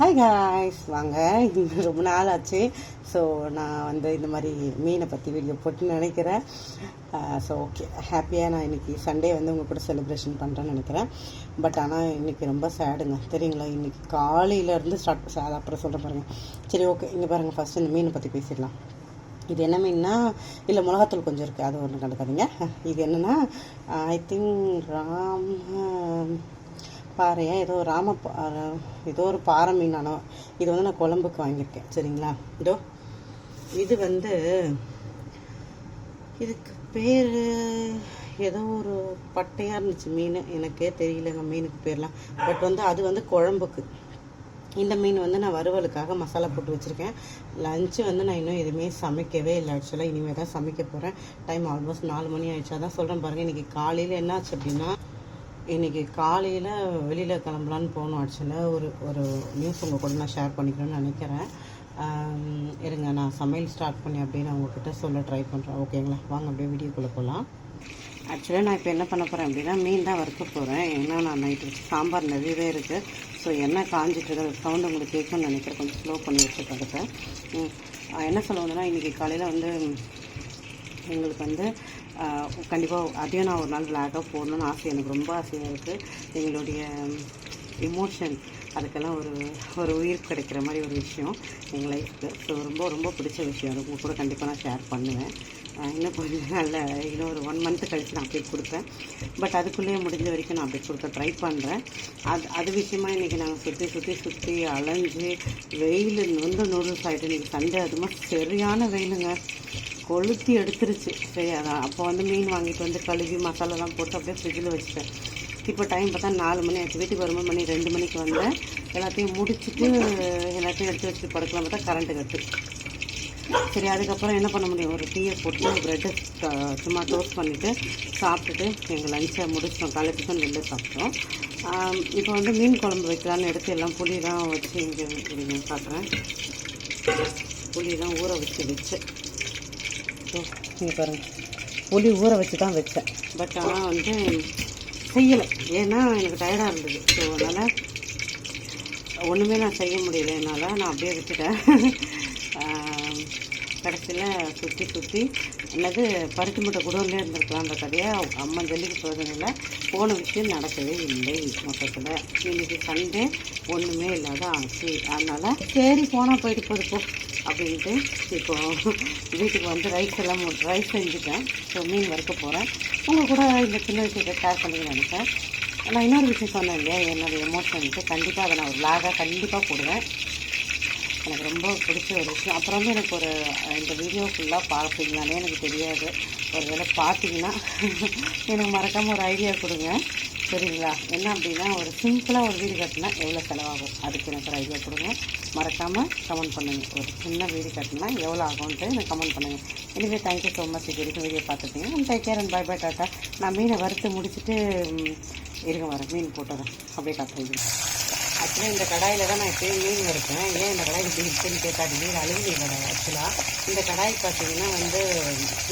Hi guys வாங்க. இன்னும் ரொம்ப நாள் ஆச்சு ஸோ நான் வந்து இந்த மாதிரி மீனை பற்றி வீடியோ போட்டு நினைக்கிறேன். ஸோ ஓகே ஹாப்பியாக நான் இன்றைக்கி சண்டே வந்து உங்கள் கூட செலிப்ரேஷன் பண்ணுறேன்னு நினைக்கிறேன். பட் ஆனால் இன்றைக்கி ரொம்ப சேடுங்க தெரியுங்களா? இன்றைக்கி காலையிலேருந்து ஸ்டார்ட் அதை அப்புறம் சொல்கிறேன் பாருங்கள் சரி ஓகே இங்கே பாருங்கள் ஃபஸ்ட்டு இந்த மீனை பற்றி பேசிடலாம். இது என்ன மீன்னா இல்லை மிளகாத்தூள் கொஞ்சம் இருக்குது அது ஒன்று கண்டுக்காதீங்க. இது என்னென்னா ஐ திங்க் ராம் பாறையா ஏதோ ராம ஏதோ ஒரு பாறை மீனானோ இது வந்து நான் குழம்புக்கு வாங்கியிருக்கேன் சரிங்களா? இதோ இது வந்து இதுக்கு பேர் ஏதோ ஒரு பட்டையாக இருந்துச்சு மீன். எனக்கே தெரியலங்க மீனுக்கு பேர்லாம். பட் வந்து அது வந்து குழம்புக்கு. இந்த மீன் வந்து நான் வறுவலுக்காக மசாலா போட்டு வச்சுருக்கேன். லஞ்சு வந்து நான் இன்னும் எதுவுமே சமைக்கவே இல்லை ஆக்சுவலாக இனிமேல் தான் சமைக்க போகிறேன் டைம் ஆல்மோஸ்ட் நாலு மணி ஆயிடுச்சு. அதான் சொல்கிறேன் பாருங்கள் இன்றைக்கி காலையில் என்னாச்சு அப்படின்னா இன்றைக்கி காலையில் வெளியில் கிளம்பலான்னு போகணும் ஆக்சுவலாக ஒரு ஒரு நியூஸ் உங்கள் கூட நான் ஷேர் பண்ணிக்கணும்னு நினைக்கிறேன். இருங்க நான் சமையல் ஸ்டார்ட் பண்ணி அப்படியே நான் உங்ககிட்ட சொல்ல ட்ரை பண்ணுறேன் ஓகேங்களா வாங்க அப்படியே வீடியோக்குள்ளே போகலாம் ஆக்சுவலாக நான் இப்போ என்ன பண்ண போகிறேன் அப்படின்னா மீன் தான் வறுக்க போகிறேன் ஏன்னா நான் நைட்டு சாம்பார் நிறையவே இருக்குது ஸோ என்ன காஞ்சிட்டு இருக்கு சவுண்ட் உங்களுக்கு கேட்கும்னு நினைக்கிறேன். கொஞ்சம் ஸ்லோ பண்ணி வச்சுருக்கேன் என்ன சொல்ல வந்தேன்னா இன்றைக்கி காலையில் வந்து எங்களுக்கு வந்து கண்டிப்பாக அதையும் நான் ஒரு நாள் விளாகாக போடணும்னு ஆசை. எனக்கு ரொம்ப ஆசையாக இருக்குது எங்களுடைய இமோஷன் அதுக்கெல்லாம் ஒரு ஒரு உயிர் கிடைக்கிற மாதிரி ஒரு விஷயம் எங்கள் லைஃப்க்கு ஸோ ரொம்ப ரொம்ப பிடிச்ச விஷயம். அது உங்கள் கூட கண்டிப்பாக நான் ஷேர் பண்ணுவேன். இன்னும் கொஞ்சம் நல்ல இன்னும் ஒரு ஒன் மந்த் கழித்து நான் அப்டேட் கொடுப்பேன். பட் அதுக்குள்ளேயே முடிஞ்ச வரைக்கும் நான் அப்டேட் கொடுக்க ட்ரை பண்ணுறேன் அது அது விஷயமா இன்றைக்கி நாங்கள் சுற்றி சுற்றி சுற்றி அலைஞ்சு வெயில் வந்து நூடுல்ஸ் ஆகிட்டு இன்றைக்கி சண்டே. அதுமாதிரி சரியான வெயிலுங்க. கொளுத்தி எடுத்துருச்சு. சரி அதான். அப்போ வந்து மீன் வாங்கிட்டு வந்து கழுவி மசாலாலாம் போட்டு அப்படியே ஃப்ரிட்ஜில் வச்சுட்டேன். இப்போ டைம் பார்த்தா நாலு மணி ஆச்சு. வீட்டுக்கு வரும்போது மணி ரெண்டு மணிக்கு வந்தேன். எல்லாத்தையும் முடிச்சுட்டு எல்லாத்தையும் எடுத்து வச்சுட்டு படுக்கலாம் பார்த்தா கரண்ட்டு கட்டு. சரி அதுக்கப்புறம் என்ன பண்ண முடியும்? ஒரு டீயை போட்டு ப்ரெட்டு சும்மா டோஸ்ட் பண்ணிவிட்டு சாப்பிட்டுட்டு எங்கள் லஞ்சை முடிச்சிட்டோம். காலை டிஃபன் வெளில சாப்பிட்டோம். இப்போ வந்து மீன் குழம்பு வைக்கலான்னு எடுத்து எல்லாம் புளியெலாம் வச்சு இங்கே சாப்பிட்றேன் பார்க்குறேன் புளியெல்லாம் ஊற வச்சு வச்சு நீங்கள் பாருங்கள் புளி ஊற வச்சு தான் வச்சேன். பட் ஆனால் வந்து செய்யலை. ஏன்னா எனக்கு டயர்டாக இருந்தது. ஸோ அதனால் ஒன்றுமே நான் செய்ய முடியல. என்னால் நான் அப்படியே விட்டுட்டேன். கடைசியில் சுற்றி சுற்றி என்னது பருத்தி மூட்டை குடோன்லேயே இருந்திருக்கலான்ற கதையை அம்மா ஜல்லிக்கு போகிறதுனால போன விஷயம் நடக்கவே இல்லை மொத்தத்தில். இன்றைக்கி சண்டே ஒன்றுமே இல்லாத ஆச்சு. அதனால் சரி போனால் போயிட்டு போகுது அப்படின்ட்டு இப்போ வீட்டுக்கு வந்து ரைஸ் எல்லாம் ரைஸ் செஞ்சுட்டேன். ஸோ மீன் வறுக்க போகிறேன் உங்கள் கூட இந்த சின்ன விஷயத்தை ஷேர் பண்ணிக்க நினைப்பேன் நான் இன்னொரு விஷயம் சொன்னேன் இல்லையா? என்னுடைய எமோஷனுக்கு கண்டிப்பாக அதை நான் ஒரு லாகாக கண்டிப்பாக போடுவேன். எனக்கு ரொம்ப பிடிச்ச ஒரு விஷயம். அப்புறம் வந்து எனக்கு ஒரு இந்த வீடியோ ஃபுல்லாக பார்ப்பீங்களானே எனக்கு தெரியாது. ஒரு வேளை பார்த்தீங்கன்னா எனக்கு மறக்காமல் ஒரு ஐடியா கொடுங்க. சரிங்களா? என்ன அப்படின்னா ஒரு சிம்பிளாக ஒரு வீடு கட்டினா எவ்வளோ செலவாகும்? அதுக்கு எனக்கு ஒரு ஐடியா கொடுங்க. மறக்காமல் கமெண்ட் பண்ணுங்கள் ஒரு சின்ன வீடு கட்டினா எவ்வளோ ஆகும்ன்ட்டு எனக்கு கமெண்ட் பண்ணுங்கள் எனவே தேங்க்யூ ஸோ மச் இது வரைக்கும் வீடியோ பார்த்துட்டீங்க. Take care and bye bye tata நான் மீனை வறுத்து முடிச்சுட்டு ம், இருங்க வரேன். மீன் போட்டுறேன். அப்படியே காட்டுறேன். ஆக்சுவலாக இந்த கடாயில் தான் நான் எப்பயும் மீன் வறுப்பேன் ஏன் இந்த கடாய் இப்படி இருக்குன்னு கேட்காதீங்க இது அழுகி கடாய் ஆக்சுவலாக இந்த கடாய் பார்த்தீங்கன்னா வந்து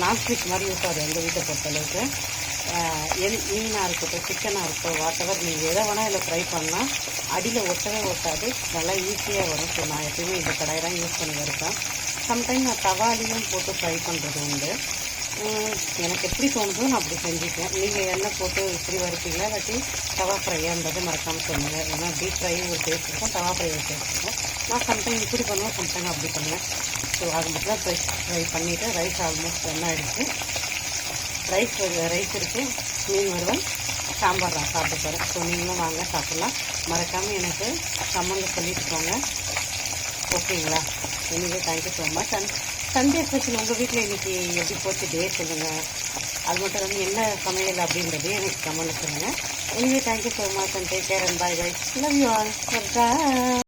நாஸ்டிக் மாதிரி இருக்காது எங்கள் வீட்டை பொறுத்தளவுக்கு. என் மீனாக இருக்கட்டும் சிக்கனாக இருக்கட்டும் வாட்டவர் நீங்கள் எதை வேணால் இதில் ஃப்ரை பண்ணால் அடியில் ஒட்டவே ஒட்டாது நல்லா ஈஸியாக வரும். ஸோ நான் எப்பயுமே இந்த கடாய் தான் யூஸ் பண்ணி வறுப்பேன் சம்டைம் நான் தவாலையும் போட்டு ஃப்ரை பண்ணுறது உண்டு. எனக்கு எப்படி தோணுதோ நான் அப்படி செஞ்சுக்கேன் நீங்கள் எண்ணெய் போட்டு இப்படி வறுப்பீங்களா? இல்லாட்டி தவா ஃப்ரையான்றது மறக்காமல் சொல்லுங்கள் ஏன்னா டீப் ஃப்ரை ஒரு டேஸ்ட் இருக்கும் தவா ஃப்ரை ஒரு டேஸ்ட் இருக்கும். நான் சம்டைம் இப்படி பண்ணுவேன் சம்டைம் அப்படி பண்ணுவேன். ஸோ அது மட்டும் தான் ஃப்ரை ஃப்ரை பண்ணிவிட்டு ரைஸ் ஆல்மோஸ்ட் என்ன ஆகிடுச்சு ரைஸ் ரைஸ் இருக்குது மீன் வறுவல் சாம்பார் நான் சாப்பிட போகிறேன் ஸோ நீங்களும் வாங்க சாப்பிட்லாம். மறக்காமல் எனக்கு கமெண்ட்டில் சொல்லிட்டு போங்க. ஓகேங்களா anyway thank you so much and Sunday special உங்கள் வீட்டில் இன்றைக்கி எப்படி போச்சு? டே சொல்லுங்கள் அது மட்டும் இல்லாமல் என்ன சமையல் அப்படின்றது எனக்கு கமெண்ட்டில் சொல்லுங்கள் anyway thank you so much and take care and bye bye love you all